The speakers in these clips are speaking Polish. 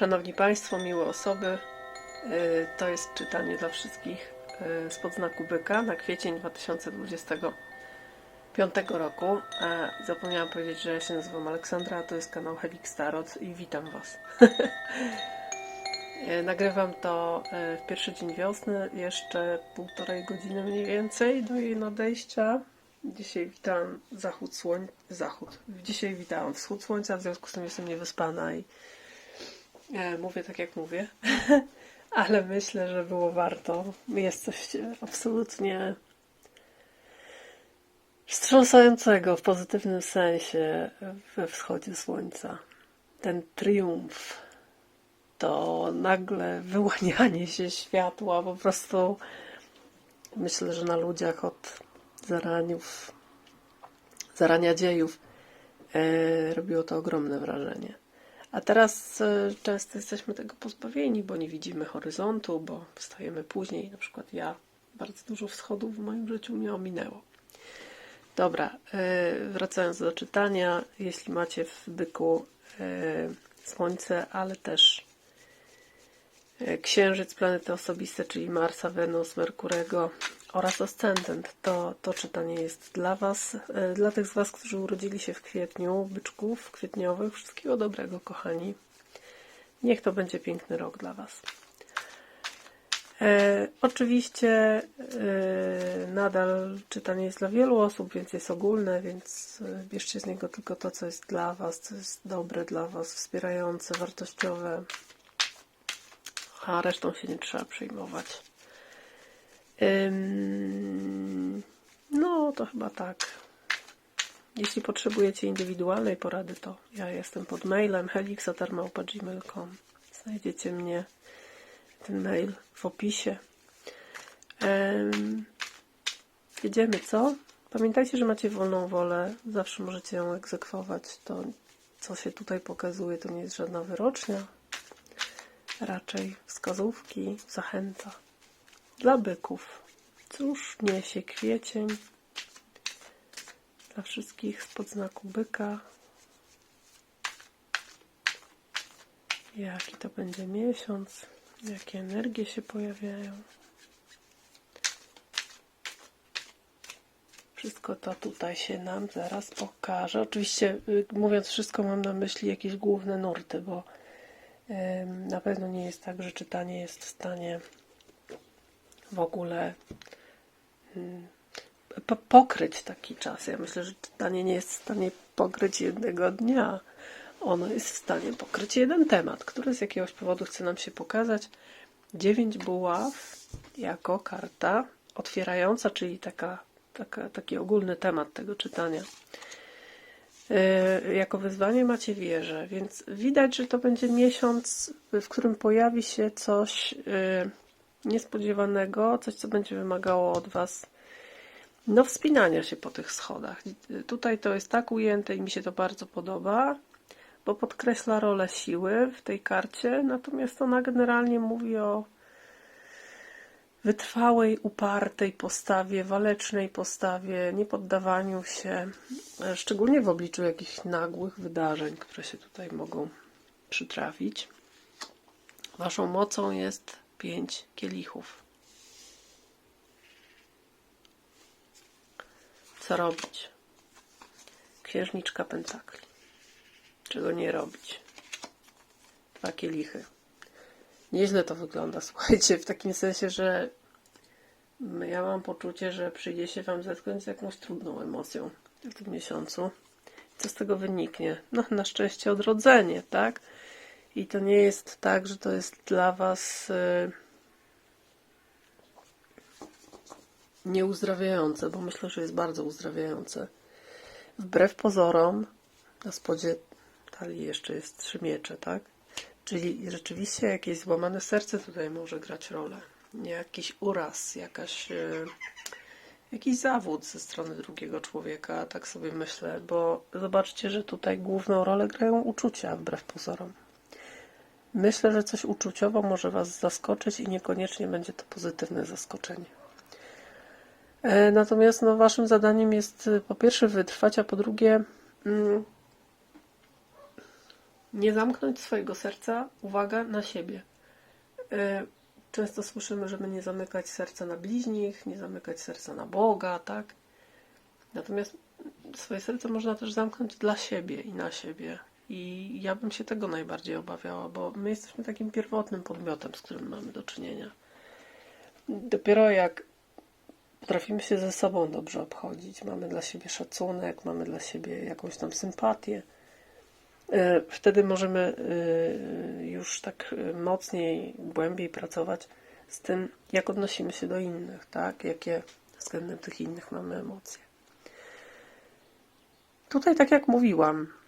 Szanowni Państwo, miłe osoby, y, to jest czytanie dla wszystkich y, spod znaku byka na kwiecień 2025 roku. E, Zapomniałam powiedzieć, że ja się nazywam Aleksandra, a to jest kanał Helix Tarot i witam Was. E, Nagrywam to e, w pierwszy dzień wiosny, jeszcze półtorej godziny mniej więcej do jej nadejścia. Dzisiaj witam zachód słońca. Zachód. Dzisiaj witam wschód słońca, w związku z tym jestem niewyspana i E, Mówię tak, jak mówię, ale myślę, że było warto. Jest coś absolutnie wstrząsającego w pozytywnym sensie we wschodzie słońca. Ten triumf, to nagle wyłanianie się światła, po prostu myślę, że na ludziach od zaraniów, zarania dziejów e, robiło to ogromne wrażenie. A teraz e, często jesteśmy tego pozbawieni, bo nie widzimy horyzontu, bo wstajemy później. Na przykład ja bardzo dużo wschodów w moim życiu mnie ominęło. Dobra, e, wracając do czytania, jeśli macie w byku e, Słońce, ale też Księżyc, planety osobiste, czyli Marsa, Wenus, Merkurego oraz Ascendent, to to czytanie jest dla Was, e, dla tych z Was, którzy urodzili się w kwietniu, byczków kwietniowych. Wszystkiego dobrego, kochani. Niech to będzie piękny rok dla Was. E, oczywiście e, nadal czytanie jest dla wielu osób, więc jest ogólne, więc e, bierzcie z niego tylko to, co jest dla Was, co jest dobre dla Was, wspierające, wartościowe, a resztą się nie trzeba przejmować. No, to chyba tak. Jeśli potrzebujecie indywidualnej porady, to ja jestem pod mailem helixatarmałpa.gmail.com Znajdziecie mnie, ten mail w opisie. Ym, Jedziemy, co? Pamiętajcie, że macie wolną wolę. Zawsze możecie ją egzekwować. To, co się tutaj pokazuje, to nie jest żadna wyrocznia. Raczej wskazówki, zachęta. Dla byków. Cóż niesie kwiecień dla wszystkich spod znaku byka? Jaki to będzie miesiąc? Jakie energie się pojawiają? Wszystko to tutaj się nam zaraz pokaże. Oczywiście, y, mówiąc wszystko, mam na myśli jakieś główne nurty, bo na pewno nie jest tak, że czytanie jest w stanie w ogóle po- pokryć taki czas. Ja myślę, że czytanie nie jest w stanie pokryć jednego dnia. Ono jest w stanie pokryć jeden temat, który z jakiegoś powodu chce nam się pokazać. Dziewięć buław jako karta otwierająca, czyli taka, taka, taki ogólny temat tego czytania. Yy, Jako wyzwanie macie wieżę, więc widać, że to będzie miesiąc, w którym pojawi się coś yy, niespodziewanego, coś, co będzie wymagało od Was no, wspinania się po tych schodach. Tutaj to jest tak ujęte i mi się to bardzo podoba, bo podkreśla rolę siły w tej karcie, natomiast ona generalnie mówi o wytrwałej, upartej postawie, walecznej postawie, niepoddawaniu się, szczególnie w obliczu jakichś nagłych wydarzeń, które się tutaj mogą przytrafić. Waszą mocą jest pięć kielichów. Co robić? Księżniczka pentakli. Czego nie robić? Dwa kielichy. Nieźle to wygląda, słuchajcie, w takim sensie, że ja mam poczucie, że przyjdzie się Wam zetknąć z jakąś trudną emocją w tym miesiącu. Co z tego wyniknie? No, na szczęście odrodzenie, tak? I to nie jest tak, że to jest dla Was y, nieuzdrawiające, bo myślę, że jest bardzo uzdrawiające. Wbrew pozorom, na spodzie talii jeszcze jest trzy miecze, tak? Czyli rzeczywiście jakieś złamane serce tutaj może grać rolę. Jakiś uraz, jakaś, e, jakiś zawód ze strony drugiego człowieka, tak sobie myślę, bo zobaczcie, że tutaj główną rolę grają uczucia, wbrew pozorom. Myślę, że coś uczuciowo może Was zaskoczyć i niekoniecznie będzie to pozytywne zaskoczenie. E, Natomiast no, Waszym zadaniem jest e, po pierwsze wytrwać, a po drugie mm, Nie zamknąć swojego serca, uwaga, na siebie. E, Często słyszymy, żeby nie zamykać serca na bliźnich, nie zamykać serca na Boga, tak? Natomiast swoje serce można też zamknąć dla siebie i na siebie. I ja bym się tego najbardziej obawiała, bo my jesteśmy takim pierwotnym podmiotem, z którym mamy do czynienia. Dopiero jak potrafimy się ze sobą dobrze obchodzić, mamy dla siebie szacunek, mamy dla siebie jakąś tam sympatię, e, wtedy możemy e, już tak e, mocniej, głębiej pracować z tym, jak odnosimy się do innych, tak? Jakie względem tych innych mamy emocje. Tutaj, tak jak mówiłam,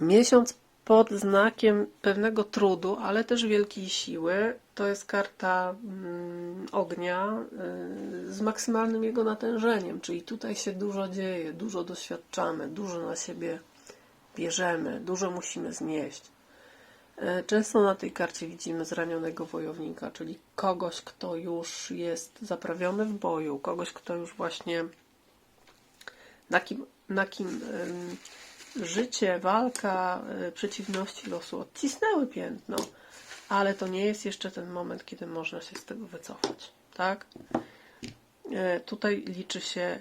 miesiąc pod znakiem pewnego trudu, ale też wielkiej siły, to jest karta mm, ognia y, z maksymalnym jego natężeniem, czyli tutaj się dużo dzieje, dużo doświadczamy, dużo na siebie bierzemy, dużo musimy znieść. E, Często na tej karcie widzimy zranionego wojownika, czyli kogoś, kto już jest zaprawiony w boju, kogoś, kto już właśnie na kim, na kim życie, walka, e, przeciwności losu odcisnęły piętno, ale to nie jest jeszcze ten moment, kiedy można się z tego wycofać, tak? E, Tutaj liczy się e,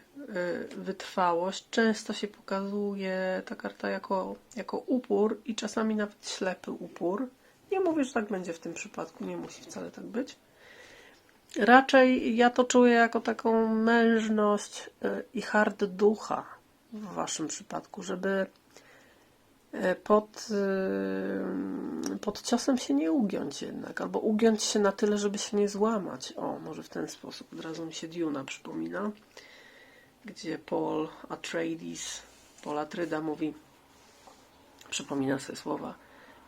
wytrwałość. Często się pokazuje ta karta jako, jako upór i czasami nawet ślepy upór. Nie mówię, że tak będzie w tym przypadku, nie musi wcale tak być. Raczej ja to czuję jako taką mężność i hard ducha w waszym przypadku, żeby pod, e, pod ciosem się nie ugiąć jednak, albo ugiąć się na tyle, żeby się nie złamać. O, może w ten sposób. Od razu mi się Duna przypomina, gdzie Paul Atreides, Paul Atryda mówi, przypomina sobie słowa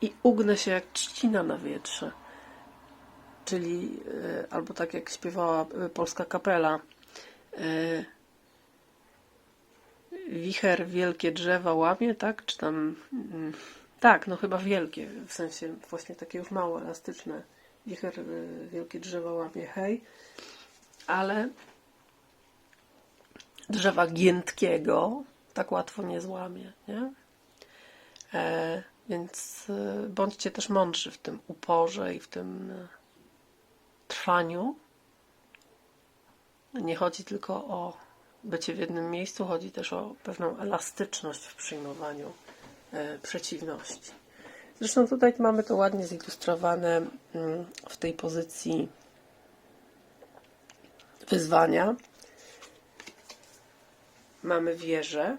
i ugnę się jak trzcina na wietrze. Czyli, e, albo tak jak śpiewała e, polska kapela, wicher wielkie drzewa łamie, tak? Czy tam. mm, Tak, no chyba wielkie, w sensie właśnie takie już mało elastyczne. Wicher y, wielkie drzewa łamie, hej. Ale drzewa giętkiego tak łatwo nie złamie, nie? E, więc y, bądźcie też mądrzy w tym uporze i w tym y, trwaniu. Nie chodzi tylko o bycie w jednym miejscu, chodzi też o pewną elastyczność w przyjmowaniu e, przeciwności. Zresztą tutaj mamy to ładnie zilustrowane mm, w tej pozycji wyzwania. Mamy wieżę.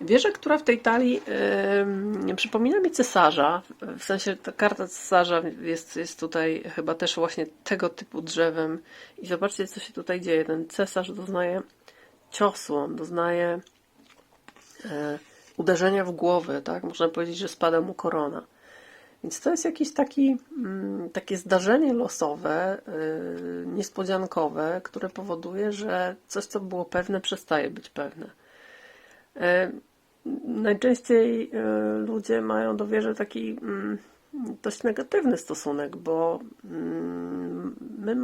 Wieżę, która w tej talii em, przypomina mi cesarza. W sensie ta karta cesarza jest, jest tutaj chyba też właśnie tego typu drzewem. I zobaczcie, co się tutaj dzieje. Ten cesarz doznaje ciosu, on doznaje e, uderzenia w głowę, tak? Można powiedzieć, że spada mu korona. Więc to jest jakieś taki, mm, takie zdarzenie losowe, yy, niespodziankowe, które powoduje, że coś, co było pewne, przestaje być pewne. Najczęściej yy, ludzie mają do wieży taki mm, dość negatywny stosunek, bo mm, my,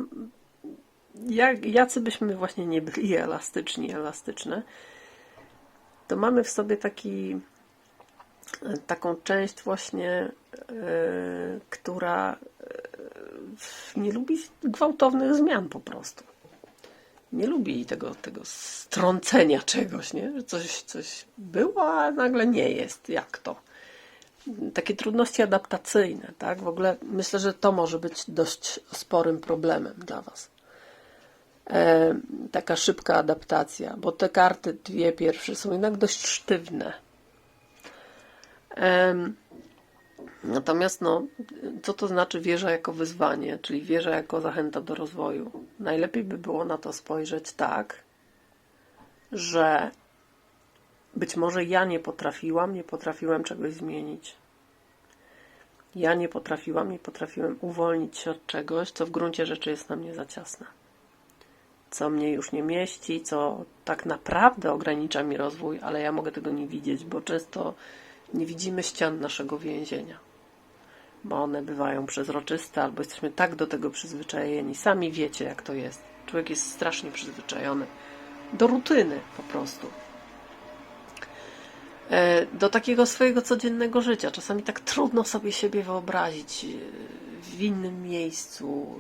jak, jacy byśmy właśnie nie byli elastyczni, elastyczne, to mamy w sobie taki taką część właśnie, e, która e, nie lubi gwałtownych zmian po prostu. Nie lubi tego, tego strącenia czegoś, nie? Że coś, coś było, a nagle nie jest. Jak to? Takie trudności adaptacyjne, tak? W ogóle myślę, że to może być dość sporym problemem dla Was. E, taka szybka adaptacja, bo te karty, dwie pierwsze, są jednak dość sztywne. Em, Natomiast, no, co to znaczy wieża jako wyzwanie, czyli wieża jako zachęta do rozwoju? Najlepiej by było na to spojrzeć tak, że być może ja nie potrafiłam, nie potrafiłem czegoś zmienić. Ja nie potrafiłam, nie potrafiłem uwolnić się od czegoś, co w gruncie rzeczy jest na mnie za ciasne. Co mnie już nie mieści, co tak naprawdę ogranicza mi rozwój, ale ja mogę tego nie widzieć, bo często nie widzimy ścian naszego więzienia, bo one bywają przezroczyste, albo jesteśmy tak do tego przyzwyczajeni. Sami wiecie, jak to jest. Człowiek jest strasznie przyzwyczajony do rutyny po prostu. e, do takiego swojego codziennego życia. Czasami tak trudno sobie siebie wyobrazić e, w innym miejscu,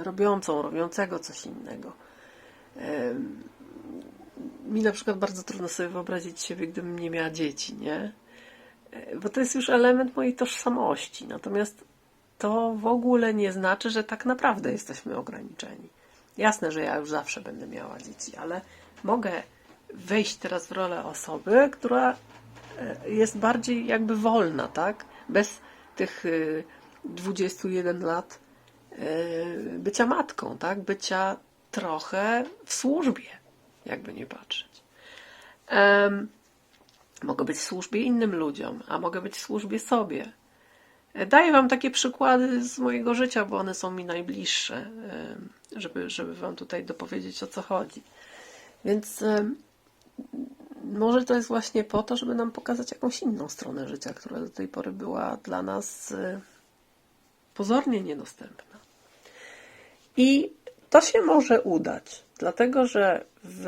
e, robiącą, robiącego coś innego. E, Mi na przykład bardzo trudno sobie wyobrazić siebie, gdybym nie miała dzieci, nie? E, Bo to jest już element mojej tożsamości. Natomiast to w ogóle nie znaczy, że tak naprawdę jesteśmy ograniczeni. Jasne, że ja już zawsze będę miała dzieci, ale mogę wejść teraz w rolę osoby, która e, jest bardziej jakby wolna, tak? Bez tych y, 21 lat y, bycia matką, tak? Bycia trochę w służbie, jakby nie patrzeć. Em, mogę być w służbie innym ludziom, a mogę być w służbie sobie. E, Daję Wam takie przykłady z mojego życia, bo one są mi najbliższe, żeby, żeby Wam tutaj dopowiedzieć o co chodzi. Więc może to jest właśnie po to, żeby nam pokazać jakąś inną stronę życia, która do tej pory była dla nas e, pozornie niedostępna. I to się może udać, dlatego że w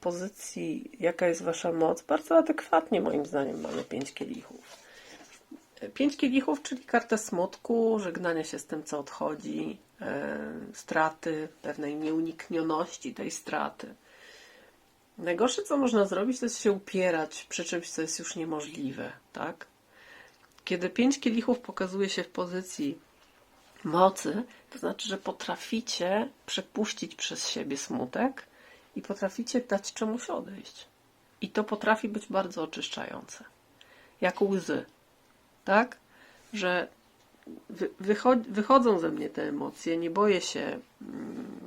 pozycji, jaka jest Wasza moc, bardzo adekwatnie moim zdaniem mamy pięć kielichów. Pięć kielichów, czyli kartę smutku, żegnania się z tym, co odchodzi, e, straty, pewnej nieuniknioności tej straty. Najgorsze, co można zrobić, to jest się upierać przy czymś, co jest już niemożliwe, tak? Kiedy pięć kielichów pokazuje się w pozycji mocy, to znaczy, że potraficie przepuścić przez siebie smutek i potraficie dać czemuś odejść. I to potrafi być bardzo oczyszczające. Jak łzy, tak? Że wy, wycho- wychodzą ze mnie te emocje, nie boję się mm,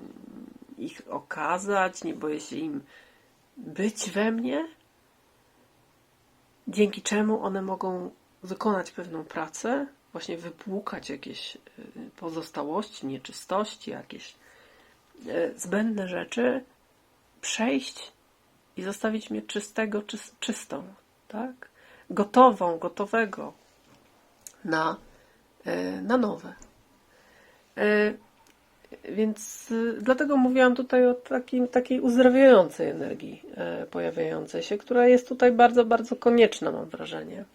ich okazać, nie boję się im być we mnie, dzięki czemu one mogą wykonać pewną pracę, właśnie wypłukać jakieś y, pozostałości, nieczystości, jakieś y, zbędne rzeczy, przejść i zostawić mnie czystego, czys- czystą, tak? Gotową, gotowego na, y, na nowe. Więc dlatego mówiłam tutaj o takim, takiej uzdrawiającej energii pojawiającej się, która jest tutaj bardzo, bardzo konieczna, mam wrażenie.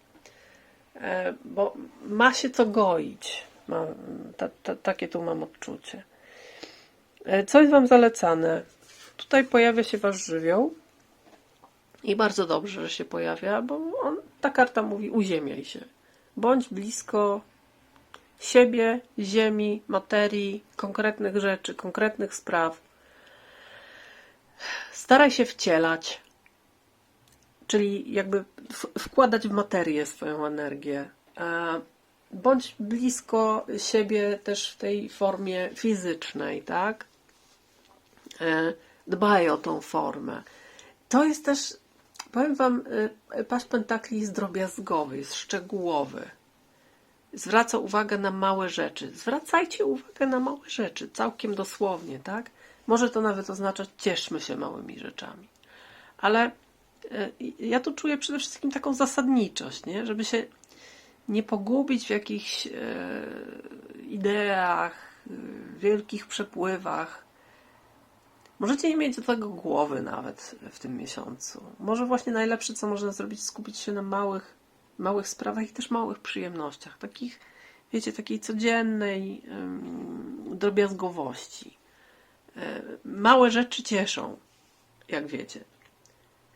E, Bo ma się co goić. Mam, ta, ta, takie tu mam odczucie. E, Co jest Wam zalecane? Tutaj pojawia się Wasz żywioł. I bardzo dobrze, że się pojawia, bo on, ta karta mówi uziemiaj się. Bądź blisko siebie, ziemi, materii, konkretnych rzeczy, konkretnych spraw. Staraj się wcielać, czyli jakby wkładać w materię swoją energię. Bądź blisko siebie też w tej formie fizycznej, tak? E, Dbaj o tą formę. To jest też, powiem Wam, e, Paść Pentakli jest drobiazgowy, jest szczegółowy zwraca uwagę na małe rzeczy. Zwracajcie uwagę na małe rzeczy, całkiem dosłownie, tak? Może to nawet oznaczać cieszmy się małymi rzeczami. Ale ja tu czuję przede wszystkim taką zasadniczość, nie? Żeby się nie pogubić w jakichś e, ideach, e, wielkich przepływach. Możecie nie mieć do tego głowy nawet w tym miesiącu. Może właśnie najlepsze, co można zrobić, skupić się na małych, małych sprawach i też małych przyjemnościach. Takich, wiecie, takiej codziennej drobiazgowości. E, Małe rzeczy cieszą, jak wiecie.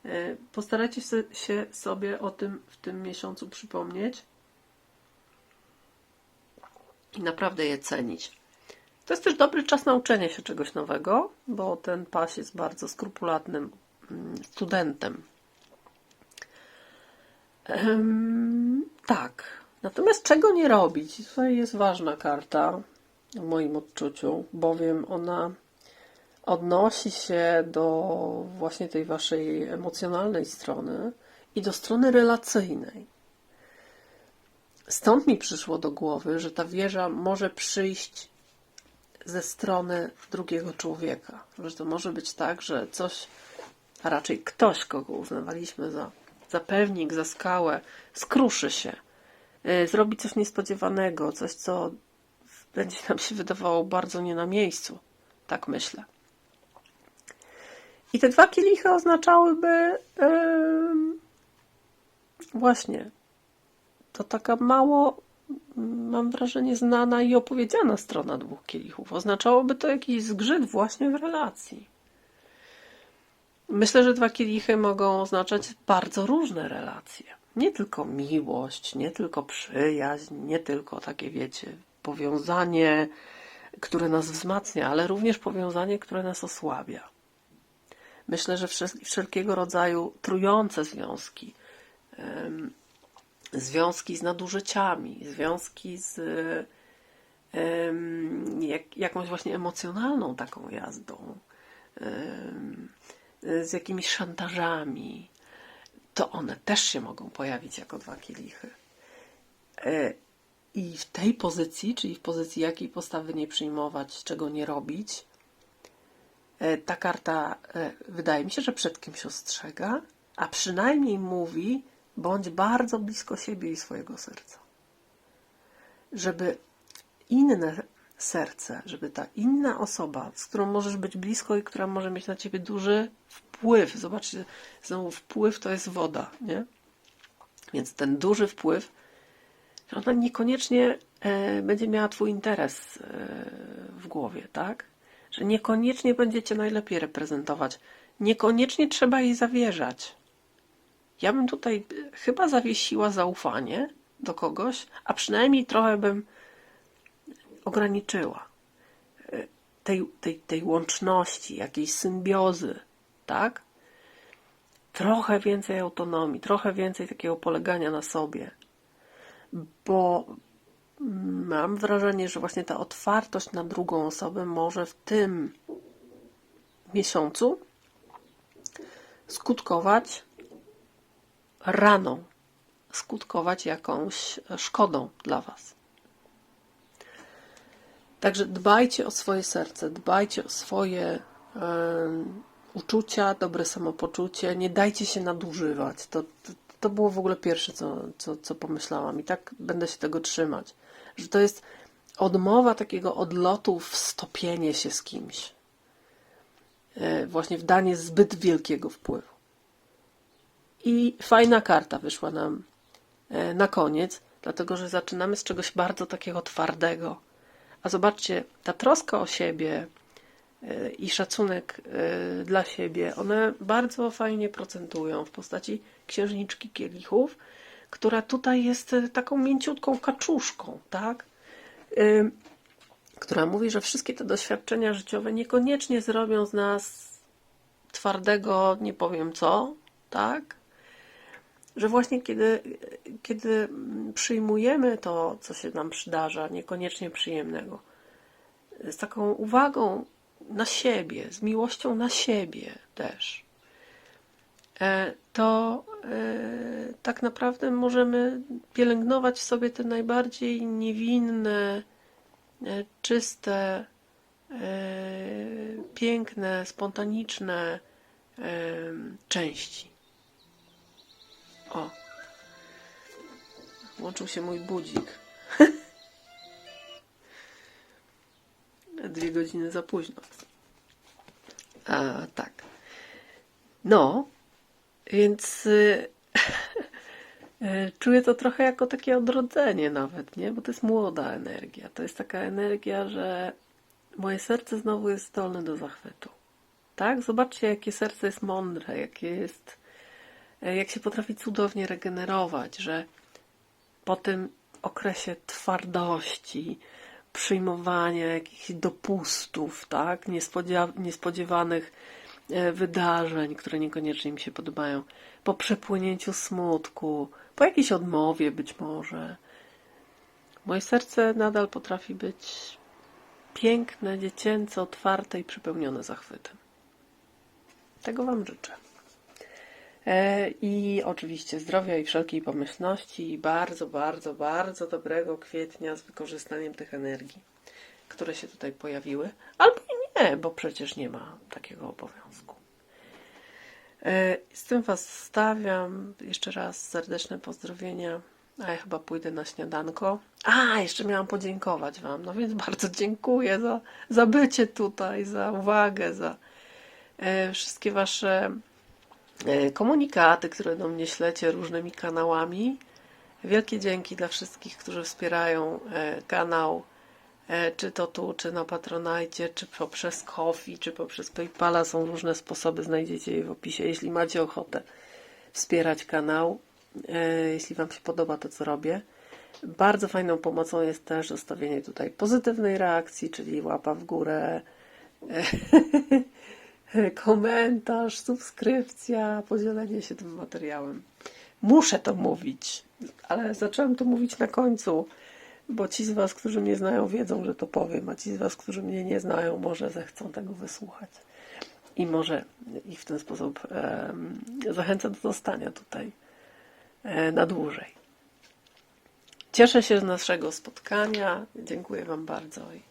E, Postarajcie się sobie o tym w tym miesiącu przypomnieć i naprawdę je cenić. To jest też dobry czas na uczenie się czegoś nowego, bo ten pas jest bardzo skrupulatnym mm, studentem. Em, tak. Natomiast czego nie robić? Tutaj jest ważna karta w moim odczuciu, bowiem ona odnosi się do właśnie tej waszej emocjonalnej strony i do strony relacyjnej. Stąd mi przyszło do głowy, że ta wieża może przyjść ze strony drugiego człowieka. Że to może być tak, że coś, a raczej ktoś, kogo uznawaliśmy za, za pewnik, za skałę, skruszy się, y, zrobi coś niespodziewanego, coś, co będzie nam się wydawało bardzo nie na miejscu. Tak myślę. I te dwa kielichy oznaczałyby em, właśnie to taka mało, mam wrażenie, znana i opowiedziana strona dwóch kielichów. Oznaczałoby to jakiś zgrzyt właśnie w relacji. Myślę, że dwa kielichy mogą oznaczać bardzo różne relacje. Nie tylko miłość, nie tylko przyjaźń, nie tylko takie, wiecie, powiązanie, które nas wzmacnia, ale również powiązanie, które nas osłabia. Myślę, że wszel- wszelkiego rodzaju trujące związki, związki z nadużyciami, związki z jakąś właśnie emocjonalną taką jazdą, z jakimiś szantażami, to one też się mogą pojawić jako dwa kielichy. E, I w tej pozycji, czyli w pozycji jakiej postawy nie przyjmować, czego nie robić, ta karta e, wydaje mi się, że przed kimś ostrzega, a przynajmniej mówi, bądź bardzo blisko siebie i swojego serca. Żeby inne serce, żeby ta inna osoba, z którą możesz być blisko i która może mieć na ciebie duży wpływ. Zobaczcie, znowu wpływ to jest woda, nie? Więc ten duży wpływ, ona niekoniecznie e, będzie miała twój interes e, w głowie, tak? Że niekoniecznie będziecie najlepiej reprezentować. Niekoniecznie trzeba jej zawierzać. Ja bym tutaj chyba zawiesiła zaufanie do kogoś, a przynajmniej trochę bym ograniczyła e, tej, tej, tej łączności, jakiejś symbiozy, tak? Trochę więcej autonomii, trochę więcej takiego polegania na sobie, bo mam wrażenie, że właśnie ta otwartość na drugą osobę może w tym miesiącu skutkować raną, skutkować jakąś szkodą dla Was. Także dbajcie o swoje serce, dbajcie o swoje em, uczucia, dobre samopoczucie, nie dajcie się nadużywać. To, to, to było w ogóle pierwsze, co, co, co pomyślałam i tak będę się tego trzymać. Że to jest odmowa takiego odlotu w stopienie się z kimś. E, Właśnie w danie zbyt wielkiego wpływu. I fajna karta wyszła nam e, na koniec, dlatego że zaczynamy z czegoś bardzo takiego twardego. A zobaczcie, ta troska o siebie e, i szacunek dla siebie, one bardzo fajnie procentują w postaci księżniczki kielichów, która tutaj jest e, taką mięciutką kaczuszką, tak? Ym, Która mówi, że wszystkie te doświadczenia życiowe niekoniecznie zrobią z nas twardego, nie powiem co, tak? że właśnie kiedy, kiedy przyjmujemy to, co się nam przydarza, niekoniecznie przyjemnego, z taką uwagą na siebie, z miłością na siebie też, to e, tak naprawdę możemy pielęgnować w sobie te najbardziej niewinne, e, czyste, e, piękne, spontaniczne e, części. O. Włączył się mój budzik. Dwie godziny za późno. A, tak. No, więc y, y, czuję to trochę jako takie odrodzenie nawet, nie? Bo to jest młoda energia. To jest taka energia, że moje serce znowu jest zdolne do zachwytu. Tak? Zobaczcie, jakie serce jest mądre, jakie jest e, jak się potrafi cudownie regenerować, że po tym okresie twardości, przyjmowania jakichś dopustów, tak, niespodziewanych wydarzeń, które niekoniecznie mi się podobają, po przepłynięciu smutku, po jakiejś odmowie być może, moje serce nadal potrafi być piękne, dziecięce, otwarte i przepełnione zachwytem. Tego Wam życzę. E, I oczywiście zdrowia i wszelkiej pomyślności i bardzo, bardzo, bardzo dobrego kwietnia z wykorzystaniem tych energii, które się tutaj pojawiły. Albo nie, bo przecież nie ma takiego obowiązku. E, Z tym Was stawiam. Jeszcze raz serdeczne pozdrowienia. A ja chyba pójdę na śniadanko. A, jeszcze miałam podziękować Wam. No więc bardzo dziękuję za, za bycie tutaj, za uwagę, za e, wszystkie Wasze e, komunikaty, które do mnie ślecie różnymi kanałami. Wielkie dzięki dla wszystkich, którzy wspierają kanał, czy to tu, czy na Patronajcie, czy poprzez Kofi, czy poprzez Paypala. Są różne sposoby, znajdziecie je w opisie, jeśli macie ochotę wspierać kanał, e, jeśli Wam się podoba to, co robię. Bardzo fajną pomocą jest też zostawienie tutaj pozytywnej reakcji, czyli łapa w górę, komentarz, subskrypcja, podzielenie się tym materiałem. Muszę to mówić, ale zacząłem to mówić na końcu, bo ci z Was, którzy mnie znają, wiedzą, że to powiem, a ci z Was, którzy mnie nie znają, może zechcą tego wysłuchać. I może ich w ten sposób em, zachęcę do zostania tutaj e, na dłużej. Cieszę się z naszego spotkania. Dziękuję Wam bardzo i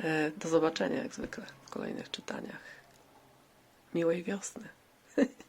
e, do zobaczenia jak zwykle w kolejnych czytaniach. Miłej wiosny.